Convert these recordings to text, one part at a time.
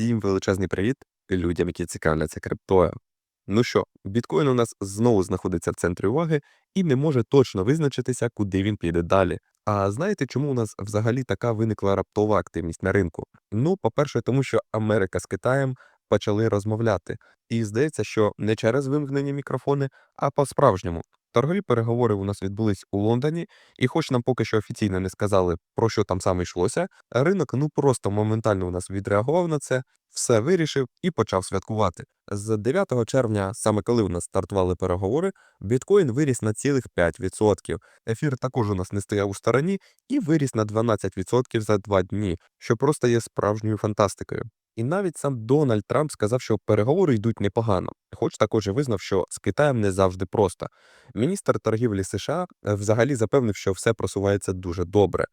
Всім величезний привіт людям, які цікавляться криптою. Ну що, біткоін у нас знову знаходиться в центрі уваги і не може точно визначитися, куди він піде далі. А знаєте, чому у нас взагалі така виникла раптова активність на ринку? Ну, по-перше, тому що Америка з Китаєм почали розмовляти. І здається, що не через вимкнені мікрофони, а по-справжньому. Торгові переговори у нас відбулись у Лондоні, і хоч нам поки що офіційно не сказали, про що там саме йшлося, ринок ну просто моментально у нас відреагував на це, все вирішив і почав святкувати. З 9 червня, саме коли у нас стартували переговори, біткоін виріс на цілих 5%. Ефір також у нас не стояв у стороні і виріс на 12% за два дні, що просто є справжньою фантастикою. І навіть сам Дональд Трамп сказав, що переговори йдуть непогано, хоч також і визнав, що з Китаєм не завжди просто. Міністр торгівлі США е, взагалі запевнив, що все просувається дуже добре.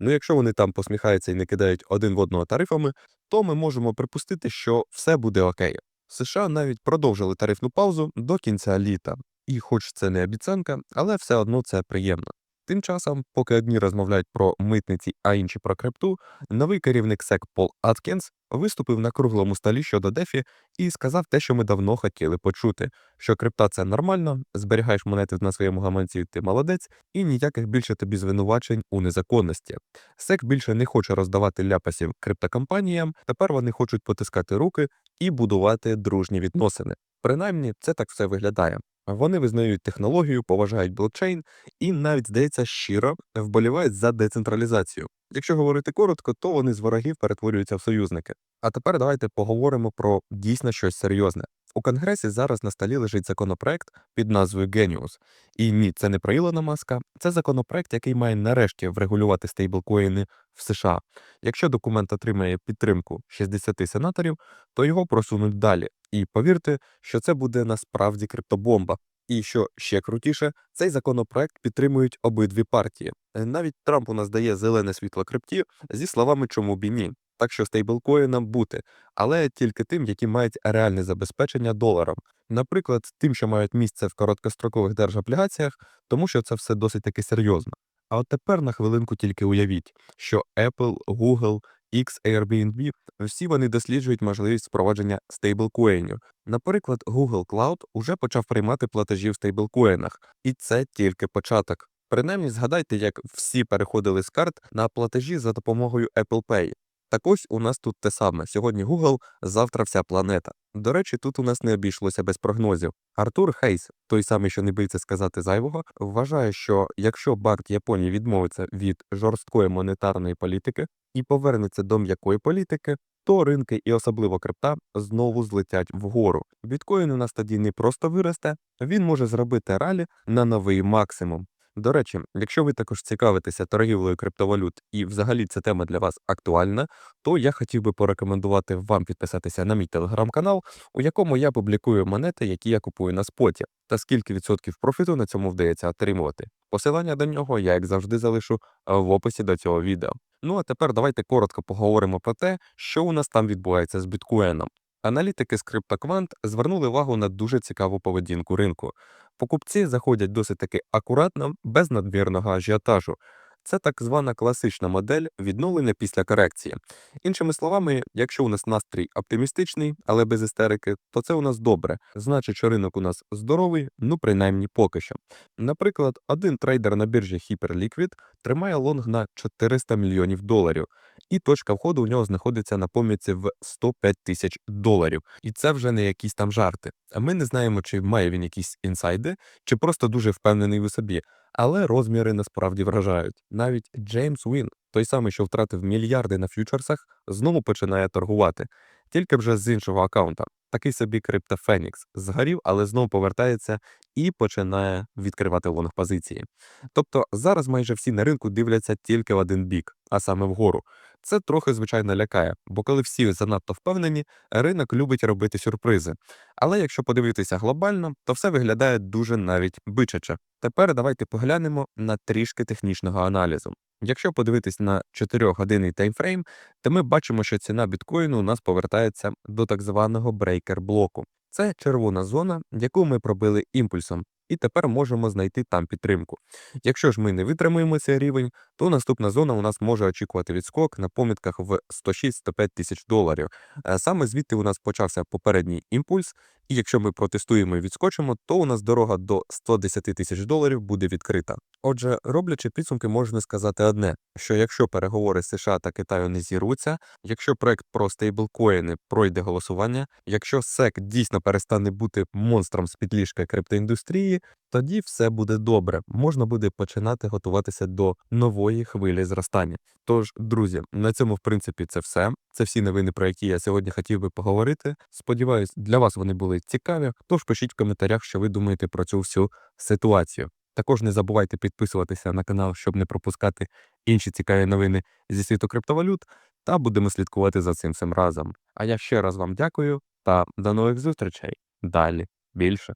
Ну, якщо вони там посміхаються і не кидають один в одного тарифами, то ми можемо припустити, що все буде окей. США навіть продовжили тарифну паузу до кінця літа. І хоч це не обіцянка, але все одно це приємно. Тим часом, поки одні розмовляють про митниці, а інші про крипту, новий керівник SEC Пол Аткінс виступив на круглому столі щодо Дефі і сказав те, що ми давно хотіли почути: що крипта це нормально, зберігаєш монети на своєму гаманці, ти молодець, і ніяких більше тобі звинувачень у незаконності. SEC більше не хоче роздавати ляпасів криптокомпаніям, тепер вони хочуть потискати руки і будувати дружні відносини. Принаймні, це так все виглядає. Вони визнають технологію, поважають блокчейн і навіть, здається, щиро вболівають за децентралізацію. Якщо говорити коротко, то вони з ворогів перетворюються в союзники. А тепер давайте поговоримо про дійсно щось серйозне. У Конгресі зараз на столі лежить законопроект під назвою Genius. І ні, це не про Ілона Маска, це законопроект, який має нарешті врегулювати стейблкоїни в США. Якщо документ отримає підтримку 60 сенаторів, то його просунуть далі. І повірте, що це буде насправді криптобомба. І що ще крутіше, цей законопроект підтримують обидві партії. Е, Навіть Трамп у нас дає зелене світло крипті зі словами чому б і ні. Так що стейблкоїнам бути, але тільки тим, які мають реальне забезпечення доларом. Наприклад, тим, що мають місце в короткострокових держоблігаціях, тому що це все досить таки серйозно. А от тепер на хвилинку тільки уявіть, що Apple, Google, X, Airbnb – всі вони досліджують можливість впровадження стейблкоїнів. Наприклад, Google Cloud уже почав приймати платежі в стейблкоїнах, і це тільки початок. Принаймні, згадайте, як всі переходили з карт на платежі за допомогою Apple Pay. Так ось у нас тут те саме. Сьогодні Google, завтра вся планета. До речі, тут у нас не обійшлося без прогнозів. Артур Хейс, той самий, що не боїться сказати зайвого, вважає, що якщо Банк Японії відмовиться від жорсткої монетарної політики і повернеться до м'якої політики, то ринки і особливо крипта знову злетять вгору. Біткоін у нас тоді не просто виросте, він може зробити ралі на новий максимум. До речі, якщо ви також цікавитеся торгівлею криптовалют і взагалі ця тема для вас актуальна, то я хотів би порекомендувати вам підписатися на мій телеграм-канал, у якому я публікую монети, які я купую на споті, та скільки відсотків профіту на цьому вдається отримувати. Посилання до нього я, як завжди, залишу е, в описі до цього відео. Ну а тепер давайте коротко поговоримо про те, що у нас там відбувається з біткоїном. Аналітики з CryptoQuant звернули увагу на дуже цікаву поведінку ринку. Покупці заходять досить таки акуратно, без надмірного ажіотажу. Це так звана класична модель відновлення після корекції. Іншими словами, якщо у нас настрій оптимістичний, але без істерики, то це у нас добре. Значить, що ринок у нас здоровий, ну принаймні поки що. Наприклад, один трейдер на біржі Hyperliquid тримає лонг на 400 мільйонів доларів, і точка входу у нього знаходиться на помітці в 105 тисяч доларів. І це вже не якісь там жарти. А ми не знаємо, чи має він якісь інсайди, чи просто дуже впевнений у собі. Але розміри насправді вражають. Навіть Джеймс Уін, той самий, що втратив мільярди на фьючерсах, знову починає торгувати, тільки вже з іншого аккаунта. Такий собі криптофенікс згорів, але знову повертається і починає відкривати лонг позиції. Тобто зараз майже всі на ринку дивляться тільки в один бік, а саме вгору. Це трохи звичайно лякає, бо коли всі занадто впевнені, ринок любить робити сюрпризи. Але якщо подивитися глобально, то все виглядає дуже навіть бичаче. Тепер давайте поглянемо на трішки технічного аналізу. Якщо подивитись на 4-годинний таймфрейм, то ми бачимо, що ціна біткоїну у нас повертається до так званого брейкер-блоку. Це червона зона, яку ми пробили імпульсом. І тепер можемо знайти там підтримку. Якщо ж ми не витримуємо цей рівень, то наступна зона у нас може очікувати відскок на помітках в 106-105 тисяч доларів. Е, Саме звідти у нас почався попередній імпульс, і якщо ми протестуємо і відскочимо, то у нас дорога до 110 тисяч доларів буде відкрита. Отже, роблячи підсумки, можна сказати одне: що якщо переговори США та Китаю не зірвуться, якщо проект про стейблкоїни пройде голосування, якщо SEC дійсно перестане бути монстром з підліжка криптоіндустрії, тоді все буде добре. Можна буде починати готуватися до нової хвилі зростання. Тож, друзі, на цьому в принципі це все. Це всі новини, про які я сьогодні хотів би поговорити. Сподіваюсь, для вас вони були цікаві. Тож пишіть в коментарях, що ви думаєте про цю всю ситуацію. Також не забувайте підписуватися на канал, щоб не пропускати інші цікаві новини зі світу криптовалют, та будемо слідкувати за цим всім разом. А я ще раз вам дякую та до нових зустрічей. Далі більше.